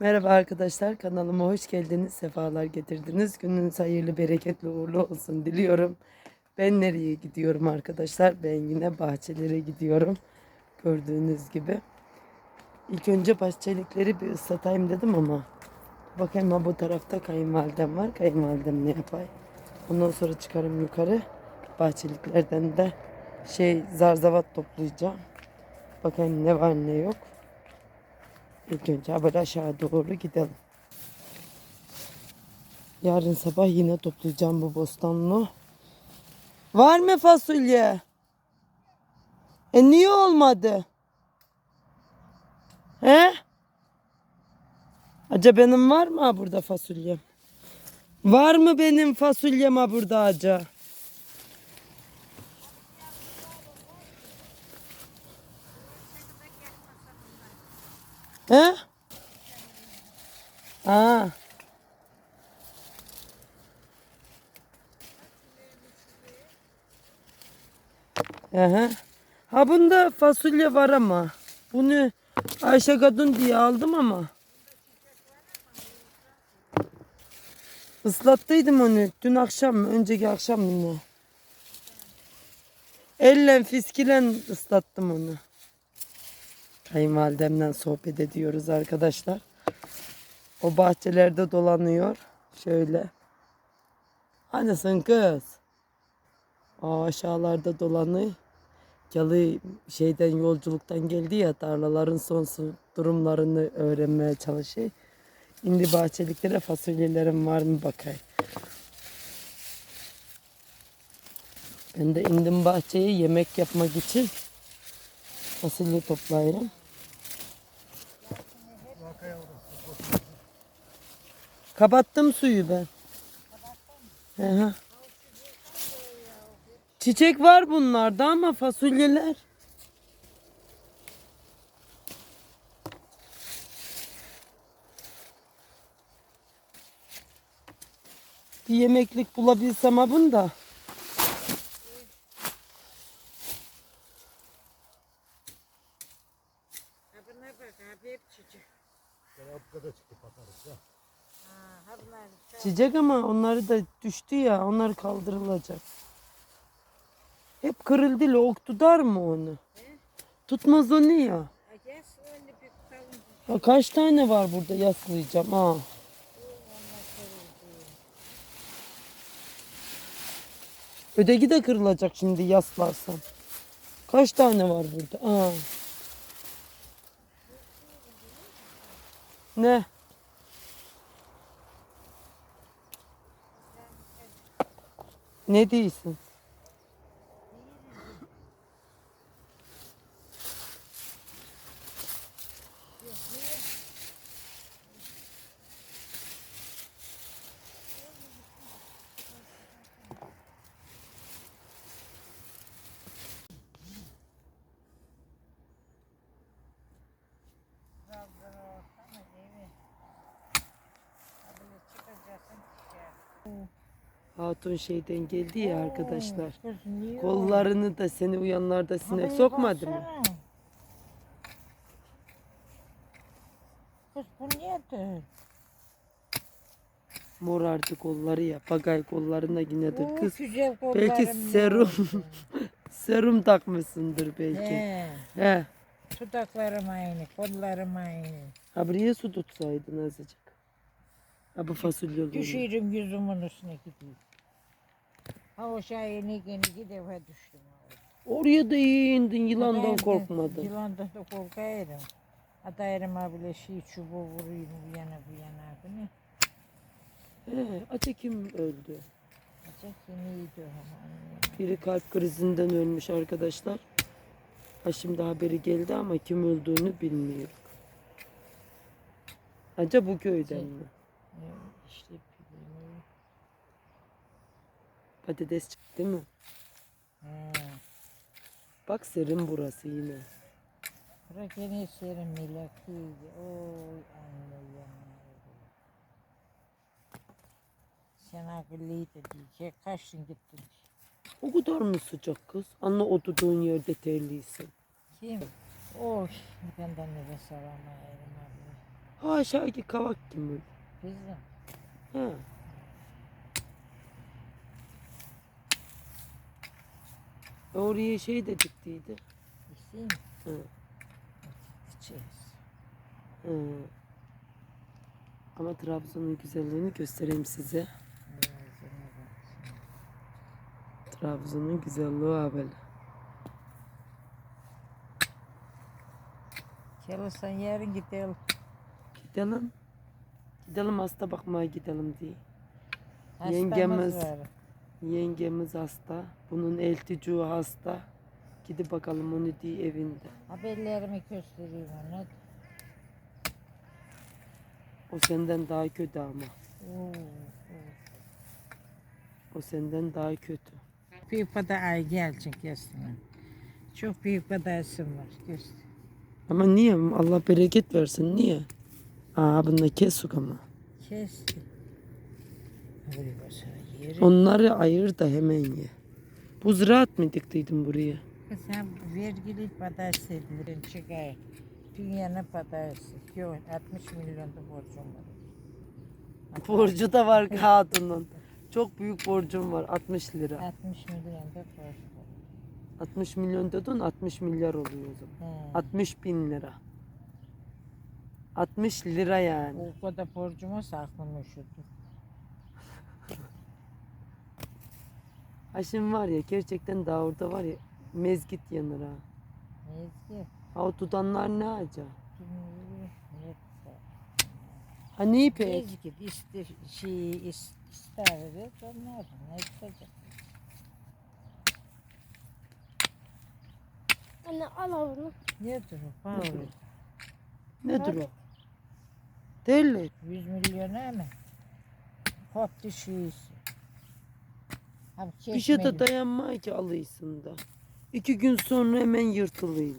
Merhaba arkadaşlar kanalıma hoş geldiniz. Sefalar getirdiniz. Gününüz hayırlı, bereketli, uğurlu olsun diliyorum. Ben nereye gidiyorum arkadaşlar? Ben yine bahçelere gidiyorum. Gördüğünüz gibi. İlk önce bahçelikleri bir ıslatayım dedim ama bakayım ha bu tarafta kayınvalidem var. Kayınvalidem ne yapay? Ondan sonra çıkarım yukarı. Bahçeliklerden de şey zarzavat toplayacağım. Bakayım ne var ne yok. İlk önce böyle aşağı doğru gidelim. Yarın sabah yine toplayacağım bu bostanını. Var mı fasulye? E niye olmadı? He? Acaba benim var mı burada fasulyem? Var mı benim fasulyem burada acaba? He? Aa. Aha. Ha bunda fasulye var ama. Bunu Ayşe kadın diye aldım ama. Islattıydım onu dün akşam mı? Önceki akşam mı ne? Elle fiskilen ıslattım onu. Kayınvalidemden sohbet ediyoruz arkadaşlar. O bahçelerde dolanıyor. Şöyle. Annesin kız. O aşağılarda dolanıyor. Yalı şeyden yolculuktan geldi ya tarlaların son durumlarını öğrenmeye çalışıyor. Şimdi bahçeliklere fasulyelerim var mı bakayım. Ben de indim bahçeye yemek yapmak için fasulye toplayırım. Kapattım suyu ben. Hı. Çiçek var bunlarda ama fasulyeler. Bir yemeklik bulabilsem ha bunda. Ha buna bak abi hep çiçek. Ha, ha bunlar çok Çiçek ama onları da düştü ya onlar kaldırılacak. Hep kırıldı lo tutar mı onu? Tutmaz onu ya. Ya kaç tane var burada yaslayacağım ha. Öteki de kırılacak şimdi yaslarsam. Kaç tane var burada? Aa. Ne? Ne diyorsun? Trabzon'a Hatun şeyden geldi ya arkadaşlar. Kollarını da seni uyanlarda sinek sokmadı mı? Kız bu de? Morardı kolları ya. Bagay kollarına yinedir Oo, kız. güzel Belki kollarım serum yok. serum takmışsındır belki. He, He. Dudaklarım aynı, kollarım aynı. Ha buraya su tutsaydın azıcık. Ha bu fasulye olur. Düşüyorum yüzümün üstüne gidiyor. Ha o şahane gene iki defa düştüm. Oraya da iyi indin yılandan korkmadın. Yılandan da korkarım. Atayırım bile şey çubuğu vurayım bu yana bu yana. Bu ne? He, acı kim öldü? Yeniydi o ama. Biri kalp krizinden ölmüş arkadaşlar. Ha şimdi haberi geldi ama kim öldüğünü bilmiyorum. Acaba bu köyden mi? Ne işte bilmiyorum. Patates çıktı değil mi? Ha. Bak serin burası yine. Bırak yine serin milakıydı. Oy anne. Sen akıllıydı diyecek. Kaçtın gittin. O kadar mı sıcak kız? Anne oturduğun yerde terliysin. Kim? Oy benden nefes alamayırım abla. Ha aşağıki kavak kim? Bizim. Ha. Oraya şey de diktiydi. İsteyim. Hı. İçeriz. Hı. Ama Trabzon'un güzelliğini göstereyim size. Trabzon'un güzelliği böyle. Gelirsen yarın gidelim. Gidelim. Gidelim hasta bakmaya gidelim diye. Hastamız Yengemiz. var. Yengemiz hasta. Bunun elticuğu hasta. Gidip bakalım onu diye evinde. Haberlerimi göstereyim ona. O senden daha kötü ama. Oo, oo. O senden daha kötü. Büyük kadar ay gelecek göstereyim. Çok büyük badaysın var. Göster. Ama niye? Allah bereket versin. Niye? Aa bunda kesuk ama. Kesti. Onları ayır da hemen ye. Bu ziraat mı diktiydin buraya? Sen vergili badaysı edilir. Çıkar. Dünyanın badaysı. Yok 60 milyonda borcum var. Borcu da var kadının. Çok büyük borcum var. 60 lira. 60 milyonda borç var. 60 milyon dedin 60 milyar oluyor o zaman. He. 60 bin lira. 60 lira yani. O kadar borcum olsa aklım üşüdü. Şimdi var ya gerçekten daha orada var ya mezgit yanır ha. Neyse. Ha o tutanlar ne acaba? Ha ne ipek? Ezgi ister şey is- ister evet onlar ne yapacak? Anne al onu. Nedir o? Pahalı. Nedir o? Deli. 100 milyona mı? Koptu şeysi. Abi Bir şey de dayanmıyor ki alıyorsun da. İki gün sonra hemen yırtılıyor.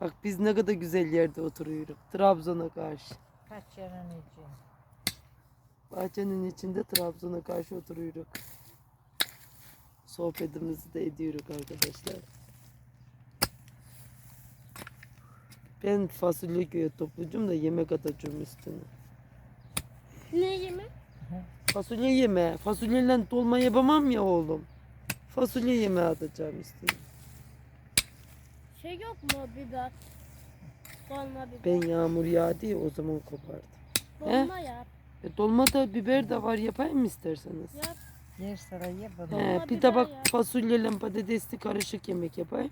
Bak biz ne kadar güzel yerde oturuyoruz. Trabzon'a karşı. Kaç yanın için? Bahçenin içinde Trabzon'a karşı oturuyoruz. Sohbetimizi de ediyoruz arkadaşlar. Ben fasulye köye toplucum da yemek atacağım üstüne. Ne yeme? Fasulye yeme. Fasulyeyle dolma yapamam ya oğlum. Fasulye yeme atacağım üstüne. Şey yok mu biber? Dolma biber. Ben yağmur yağdı ya o zaman kopardım. Dolma yap. E, dolma da biber de var yapayım mı isterseniz? Yap. Yer sıraya bunu. He, bir tabak fasulyeyle patatesli karışık yemek yapayım.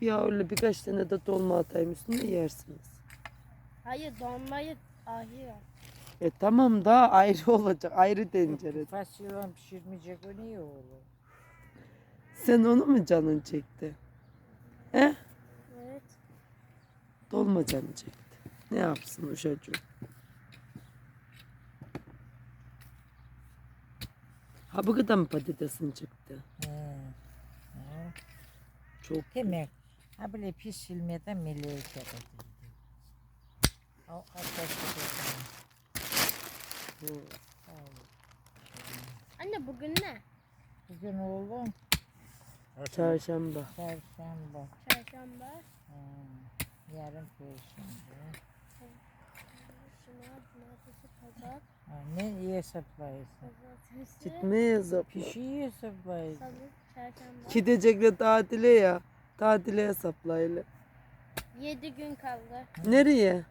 Bir öyle birkaç tane de dolma atayım üstüne yersiniz. Hayır dolmayı ahi yap. E tamam da ayrı olacak. Ayrı tencerede. Fasulye pişirmeyecek o niye olur? Sen onu mu canın çekti? He? Evet. Dolma canı çekti. Ne yapsın uşacığım? Ha bu kadar mı patatesin çıktı? He. Çok. Demek ha böyle pişirmeden meleğe kadar. O ateşi Hı. Anne bugün ne? Bugün oğlum Çarşamba. çarşamba. Çarşamba. Ha, yarın perşembe. Cuma, cumartesi, pazar, Ha, ne iyi hesaplayız. pazartesi, Gitmeyiz abla. Pişiyi hesaplayız. salı, çarşamba. Gidecekler tatile ya. Tatile hesaplayla. Yedi gün kaldı Nereye?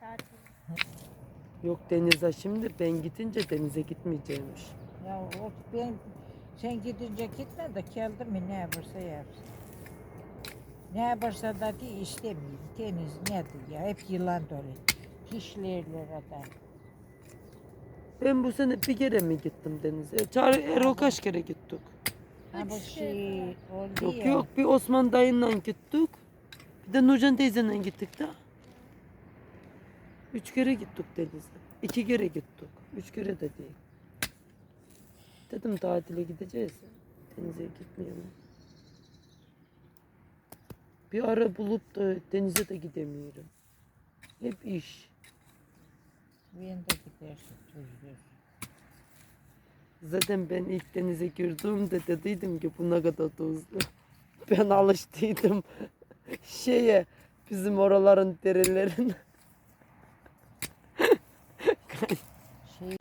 tatil. Yok denize şimdi ben gidince denize gitmeyeceğimmiş. Ya o ben sen gidince gitme de geldi mi ne yaparsa yapsın. Ne yaparsa da ki istemiyorum. Deniz nedir ya hep yılan dolu. Pişlerler adam. Ben bu sene bir kere mi gittim denize? Çağrı Erol kaç kere gittik? Ha bu Üç şey oldu Yok ya. yok bir Osman dayınla gittik. Bir de Nurcan teyzenle gittik de. Üç kere gittik denize. İki kere gittik. Üç kere de değil. Dedim tatile gideceğiz. Denize gitmeyelim. Bir ara bulup da denize de gidemiyorum. Hep iş. Ben de gidersin tuzlu. Zaten ben ilk denize girdiğimde dediydim ki bu ne kadar tuzlu. Ben alıştıydım şeye bizim oraların derelerine. Şey,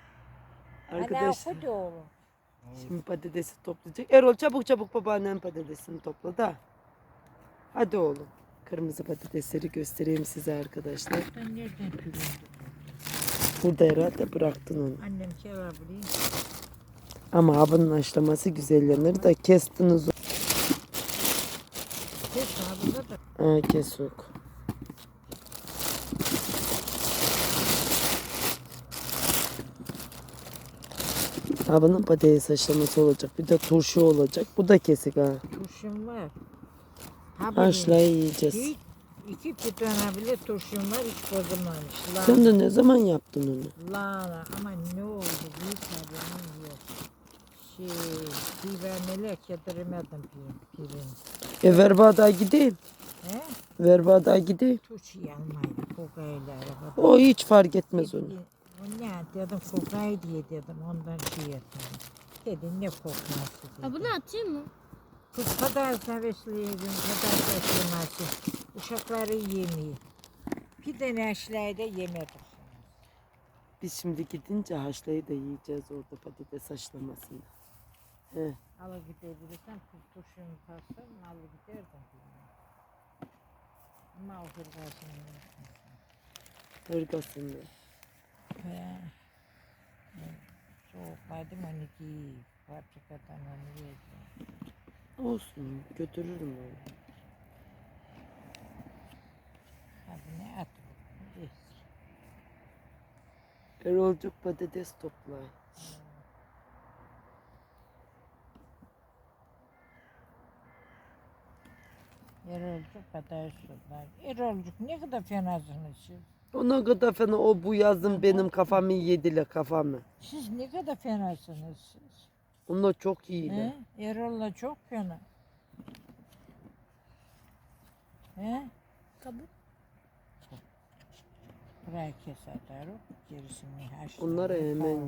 Arkadaşlar şimdi patatesi toplayacak. Erol çabuk çabuk babaannem patatesini topla da. Hadi oğlum. Kırmızı patatesleri göstereyim size arkadaşlar. Ben nereden tüyündüm? Burada herhalde bıraktın onu. Annem kevar burayı. Ama abının haşlaması güzel yanır da kestiniz. Kes sabıda da. Ha kesuk. Abinin patates haşlaması olacak. Bir de turşu olacak. Bu da kesik ha. Turşum var. Ha Haşlayı yiyeceğiz. Hiç, iki tane bile turşum var hiç bozulmamış. Lan, Sen de ne zaman yaptın onu? lan ama ne oldu büyük haberim yok. Şey, biber melek getiremedim pir, pirin. E ver bardağı gideyim. He? Ver bardağı gideyim. Turşu yanmaydı kokayla arabada. O hiç fark etmez onu. Ne dedim kokay diye dedim ondan şey ettim. Dedi ne kokması dedi. Ha bunu atayım mı? Kız kadar sevesliydim, kadar sevesliyması. Uşakları yemeyi. Bir de neşleyi de yemedim. Biz şimdi gidince haşlayı da yiyeceğiz orada patates haşlamasını. He. Alı gidebilirsen kız turşunu kalsın, alı giderdim. Ama o hırgasını Hırgasını. He. Soğuklaydım onu giy. Fabrikadan onu yedim. Olsun götürürüm onu. Abi ne at? Erolcuk patates topla. Erolcuk kadar sular. Erolcuk ne kadar fenasınız siz. Ona kadar fena o bu yazın benim kafamı yediler kafamı. Siz ne kadar fenasınız siz. Onlar çok iyiler. He? Erol'la çok fena. He? Kabuk. Burayı kes atar o. Gerisini haşlar. Onları hemen.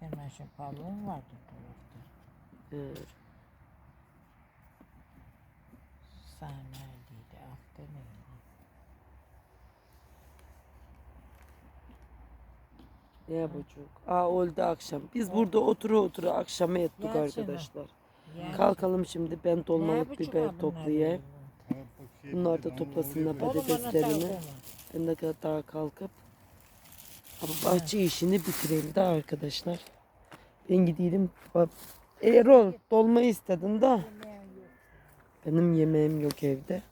Hemen şu paluğum vardı dolapta. He. Sanayiydi. Altta neydi? Ne yapacak? Aa oldu akşam. Biz burada otura otura akşama yattık Gelsene. arkadaşlar. Yani- Kalkalım şimdi ben dolmalık yapacak biber toplayayım. Bunlar da toplasınlar Oğlum bana patateslerini. Ben de daha kalkıp ama bahçe işini bitireyim de arkadaşlar. Ben gideyim. Erol dolma istedin da benim yemeğim yok evde.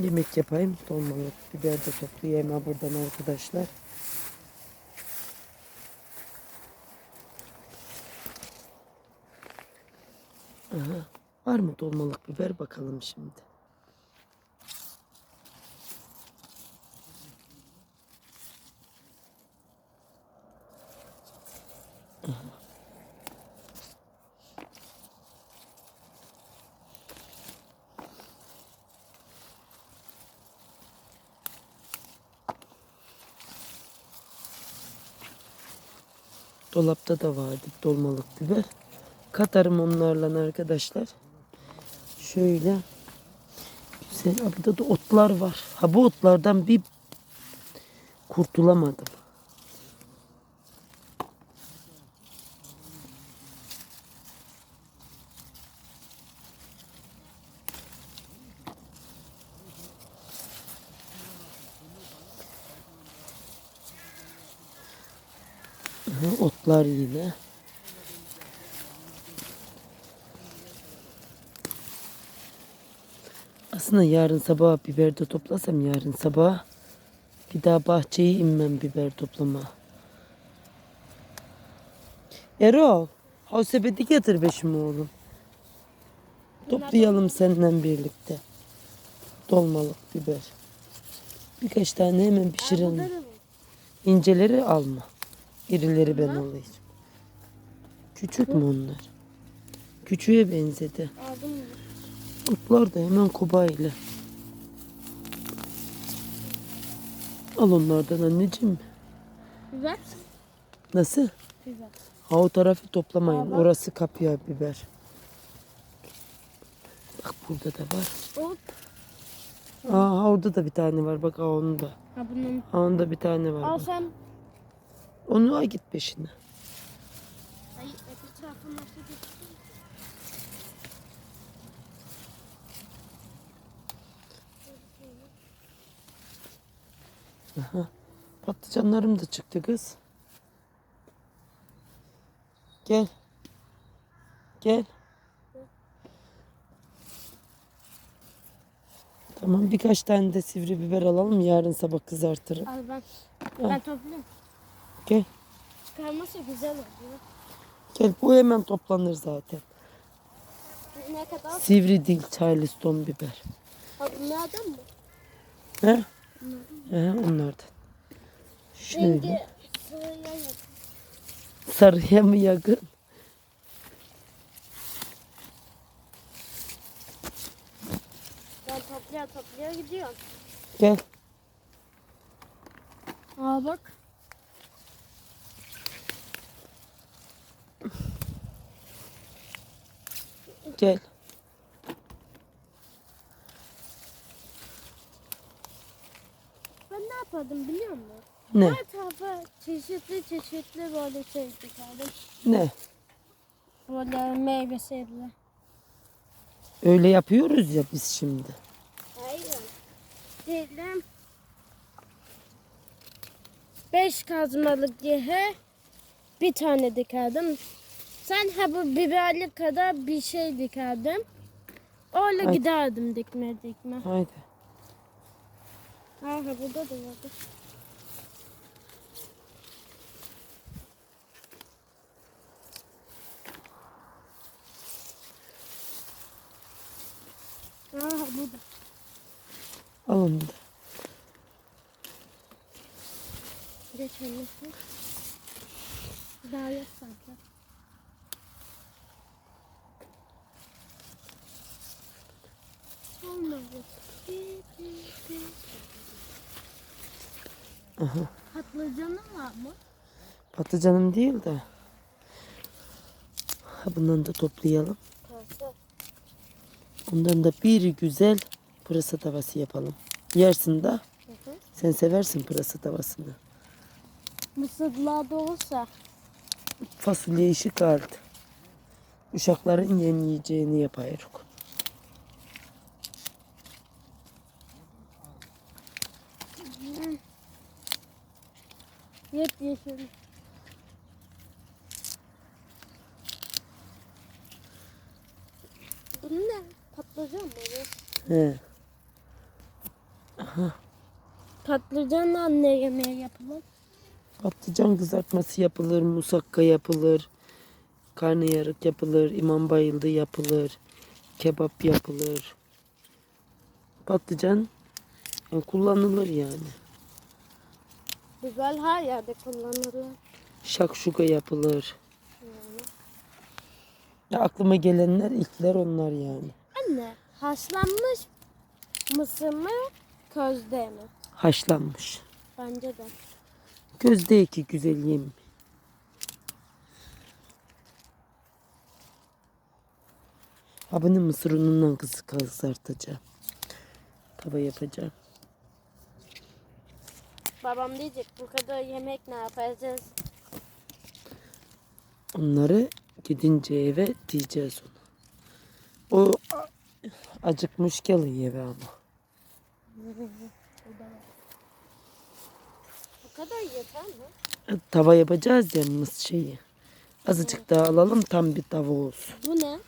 Yemek yapayım. Dolmalık biber de toplayayım buradan arkadaşlar. Aha. Var mı dolmalık biber bakalım şimdi. Dolapta da vardı dolmalık biber. Katarım onlarla arkadaşlar. Şöyle. Güzel. Burada da otlar var. Ha bu otlardan bir kurtulamadım. Aha, Otlar yine. Aslında yarın sabah biber de toplasam yarın sabah bir daha bahçeye inmem biber toplama. Erol, ha sepeti getir be şimdi oğlum. Toplayalım seninle birlikte. Dolmalık biber. Birkaç tane hemen pişirelim. İnceleri alma. İrileri ben alayım. Küçük mü onlar? Küçüğe benzedi. Otlar da hemen kobayla. Al onlardan anneciğim. Biber. Nasıl? Biber. Ha o tarafı toplamayın. Aa. Orası kapya biber. Bak burada da var. O Aa orada da bir tane var bak aa onun da. Ha bunun. Aa onda bir tane var. Al bak. sen. Onu git öbür tarafı nasıl geçtin? Patlıcanlarım da çıktı kız. Gel. Gel. Tamam birkaç tane de sivri biber alalım yarın sabah kızartırım. Al ben. Ben toplayayım. Gel. Çıkarması güzel oluyor. Gel bu hemen toplanır zaten. Ne kadar? Sivri değil Charleston biber. Ha bunlardan mı? He? He onlardan. Şöyle. Rengi sıraya yakın. Sarıya mı yakın? Ben toplaya toplaya gidiyorum. Gel. Aa bak. Gel. Ben ne yapardım biliyor musun? Ne? Her tarafa çeşitli çeşitli böyle şey dikerdim. Ne? Böyle meyve sebze. Öyle yapıyoruz ya biz şimdi. Hayır. Diyelim. Beş kazmalık diye bir tane dikerdim. Sen ha bu biberlik kadar bir şey dikerdim. Öyle Ay. giderdim dikme dikme. Haydi. Ha ha burada da vardı. Ha burada. Alın bir de. Geç annesi. Daha yok sanki. Aha. Patlıcanı var mı? Patlıcanım değil de. Ha, bundan da toplayalım. Ondan da bir güzel pırasa tavası yapalım. Yersin de. Sen seversin pırasa tavasını. Mısırlar da olsa. Fasulye işi kaldı. Uşakların yeni yiyeceğini yapayım. Yep yeşil. Bu ne? Patlıcan mı bu? He. Patlıcanla ne yemeği yapalım? Patlıcan kızartması yapılır, musakka yapılır, karnıyarık yapılır, imam bayıldı yapılır, kebap yapılır. Patlıcan yani kullanılır yani. Güzel her yerde kullanılır. Şakşuka yapılır. Ya aklıma gelenler ilkler onlar yani. Anne haşlanmış mısır mı közde mi? Haşlanmış. Bence de. Gözde ki güzel yem. Bunu mısır unundan kızı kızartacağım. Tava yapacağım. Babam diyecek bu kadar yemek ne yapacağız? Onları gidince eve diyeceğiz ona. O acıkmış geliyor eve ama. Bu kadar yeter mi? E, Tava yapacağız ya mıs şeyi. Azıcık daha alalım tam bir tava olsun. Bu ne?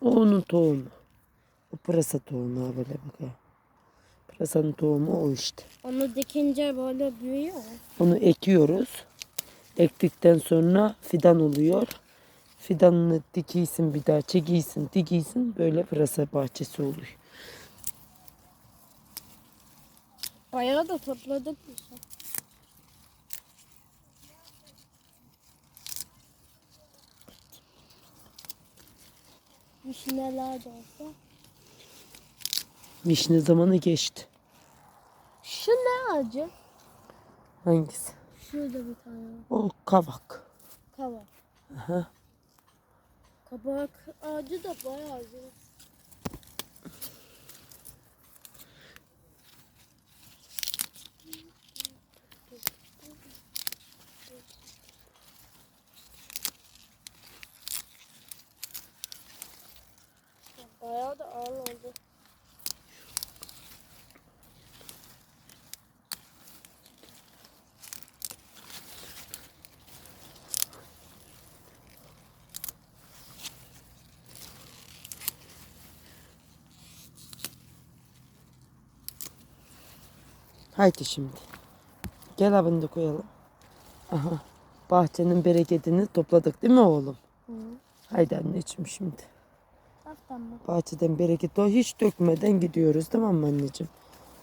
O onun tohumu. O pırasa tohumu böyle bak ha. Pırasanın tohumu o işte. Onu dikince böyle büyüyor. Onu ekiyoruz. Ektikten sonra fidan oluyor. Fidanını dikiysin bir daha çekiysin dikiysin böyle pırasa bahçesi oluyor. Bayağı da topladık biz. Vişneler de olsa. Vişne zamanı geçti. Şu ne ağacı? Hangisi? Şurada bir tane var. O kavak. Kavak. Aha. Kabak ağacı da bayağı güzel. Bayağı da ağır oldu. Haydi şimdi. Gel ha bunu da koyalım. Aha. Bahçenin bereketini topladık değil mi oğlum? Hı. Haydi anneciğim şimdi. Bahçeden bereket o hiç dökmeden gidiyoruz tamam mı anneciğim?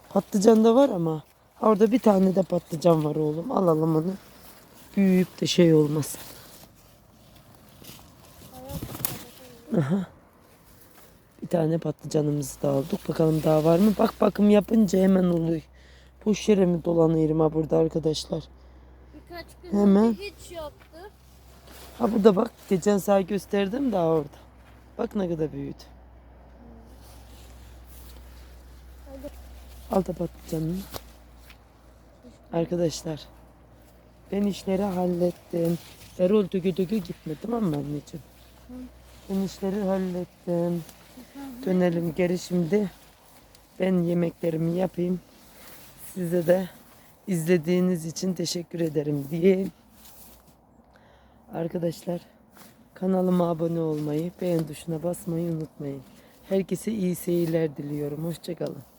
Patlıcan da var ama orada bir tane de patlıcan var oğlum. Alalım onu. Büyüyüp de şey olmasın. Aha. Bir tane patlıcanımızı da aldık. Bakalım daha var mı? Bak bakım yapınca hemen oluyor. Boş yere mi dolanıyorum ha burada arkadaşlar? Birkaç gün Hemen. hiç yoktu. Ha burada bak geçen saat gösterdim daha orada. Bak ne kadar büyüdü. Al da patlıcanını. Arkadaşlar ben işleri hallettim. Erol dökü dökü gitme tamam mı anneciğim? Ben işleri hallettim. Dönelim geri şimdi. Ben yemeklerimi yapayım. Size de izlediğiniz için teşekkür ederim diyeyim. Arkadaşlar kanalıma abone olmayı, beğen tuşuna basmayı unutmayın. Herkese iyi seyirler diliyorum. Hoşçakalın.